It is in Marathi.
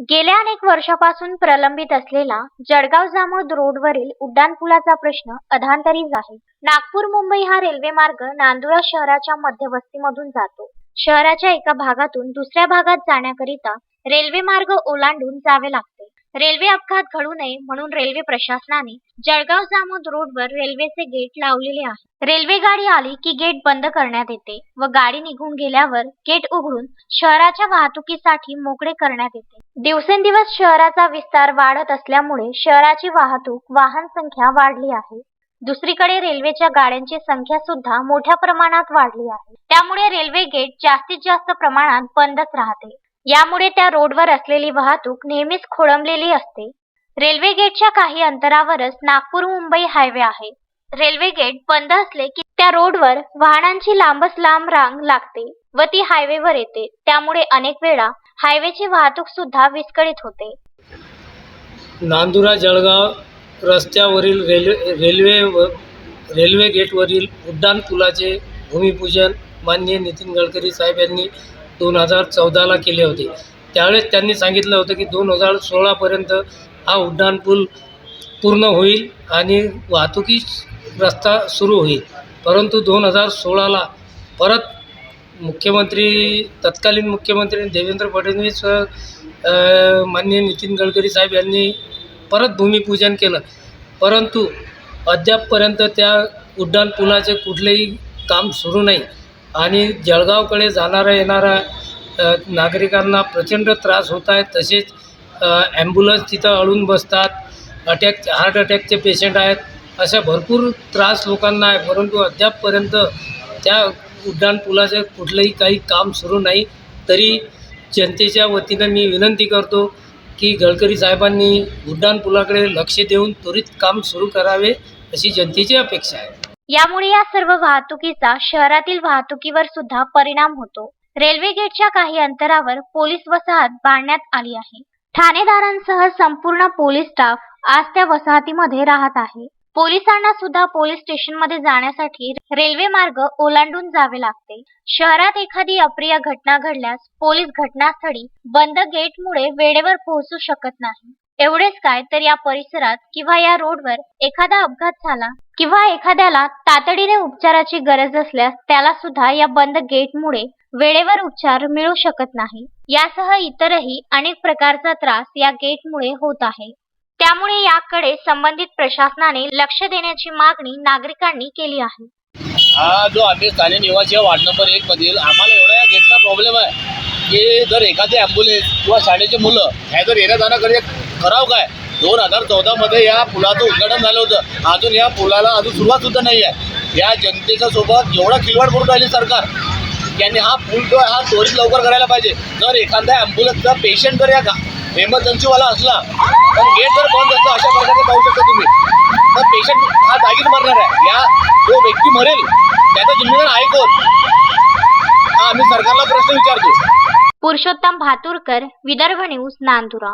गेल्या अनेक वर्षापासून प्रलंबित असलेला जळगाव जामोद रोडवरील उड्डाणपुलाचा प्रश्न अधांतरीच आहे. नागपूर मुंबई हा रेल्वे मार्ग नांदुरा शहराच्या मध्यवस्तीमधून जातो. शहराच्या एका भागातून दुसऱ्या भागात जाण्याकरिता रेल्वे मार्ग ओलांडून जावे लागते. रेल्वे अपघात घडू नये म्हणून रेल्वे प्रशासनाने जळगाव जामोद रोडवर रेल्वेचे गेट लावलेले आहे. रेल्वे गाडी आली की गेट बंद करण्यात येते व गाडी निघून गेल्यावर गेट उघडून शहराच्या वाहतुकीसाठी मोकळे करण्यात येते. दिवसेंदिवस शहराचा विस्तार वाढत असल्यामुळे शहराची वाहतूक वाहन संख्या वाढली आहे. दुसरीकडे रेल्वेच्या गाड्यांची संख्या सुद्धा मोठ्या प्रमाणात वाढली आहे. त्यामुळे रेल्वे गेट जास्तीत जास्त प्रमाणात बंदच राहते. यामुळे त्या रोडवर असलेली वाहतूक नेहमीच खोळंबलेली असते. रेल्वे गेटच्या काही अंतरावरच नागपूर मुंबई हायवे आहे. रेल्वे गेट बंद असले की त्या रोडवर वाहनांची लांबच लांब रांग लागते व ती हायवेवर येते. त्यामुळे अनेक वेळा हायवेची वाहतूक सुद्धा विस्कळीत होते. नांदुरा जळगाव रस्त्यावरील रेल्वे रेल्वे रेल्वे गेटवरील उड्डाण पुलाचे भूमिपूजन माननीय नितीन गडकरी साहेब यांनी दोन हजार चौदाला केले होते. त्यावेळेस त्यांनी सांगितलं होतं की दोन हजार सोळापर्यंत हा उड्डाणपूल पूर्ण होईल आणि वाहतुकीस रस्ता सुरू होईल. परंतु दोन हजार सोळाला परत मुख्यमंत्री तत्कालीन मुख्यमंत्री देवेंद्र फडणवीस माननीय नितीन गडकरी साहेब यांनी परत भूमिपूजन केलं. परंतु अद्यापपर्यंत त्या उड्डाणपुलाचे कुठलेही काम सुरू नाही. आणि जळगावकडे जाणाऱ्या येणाऱ्या नागरिकांना प्रचंड त्रास होत आहे. तसेच ॲम्ब्युलन्स तिथं अडून बसतात. अटॅक हार्ट अटॅकचे पेशंट आहेत. अशा भरपूर त्रास लोकांना आहे. परंतु अद्यापपर्यंत त्या उड्डाणपुलाचं कुठलंही काही काम सुरू नाही. तरी जनतेच्या वतीनं मी विनंती करतो की गडकरी साहेबांनी उड्डाणपुलाकडे लक्ष देऊन त्वरित काम सुरू करावे अशी जनतेची अपेक्षा आहे. यामुळे या सर्व वाहतुकीचा शहरातील वाहतुकीवर सुद्धा परिणाम होतो. रेल्वे गेटच्या काही अंतरावर पोलीस वसाहत बांधण्यात आली आहे. ठाणेदारांसह संपूर्ण पोलीस स्टाफ आज त्या वसाहतीमध्ये राहत आहे. पोलिसांना सुद्धा पोलीस स्टेशनमध्ये जाण्यासाठी रेल्वे मार्ग ओलांडून जावे लागते. शहरात एखादी अप्रिय घटना घडल्यास पोलीस घटनास्थळी बंद गेटमुळे वेळेवर पोहोचू शकत नाही. एवढेच काय तर या परिसरात किंवा या रोडवर एखादा अपघात झाला किंवा एखाद्याला तातडीने उपचाराची गरज असल्यास त्याला सुद्धा या बंद गेटमुळे वेळेवर उपचार मिळू शकत नाही. यासह इतरही अनेक प्रकारचा त्रास या गेटमुळे होत आहे. त्यामुळे याकडे संबंधित प्रशासनाने लक्ष देण्याची मागणी नागरिकांनी केली आहे. हा जो आम्ही स्थानिक निवासी वार्ड नंबर एक मधील आम्हाला एवढा या गेटचा प्रॉब्लेम आहे की जर एखादी ॲम्ब्युलन्स किंवा शाळेची मुलं ह्या जर येण्या जाण्याकडे करावं काय? दोन हजार चौदामध्ये या पुलाचं उद्घाटन झालं होतं. अजून या पुलाला अजून सुरुवात सुद्धा नाही आहे. या जनतेच्या सोबत एवढा खिलवाड करून राहिली सरकार. यांनी हा पूल जो आहे हा त्वरित लवकर करायला पाहिजे. जर एखाद्या ॲम्ब्युलन्सचा पेशंट जर या एमर्जन्सीवाला असला तर गेट जर बंद असतं अशा प्रकारे पाहू शकता तुम्ही. तर पेशंट हा जागीच मरणार आहे. या जो व्यक्ती मरेल त्याचा जिम्मेदार आहे कोण? हा आम्ही सरकारला प्रश्न विचारतो पुरुषोत्तम भातुरकर विदर्भ न्यूज नांदुरा.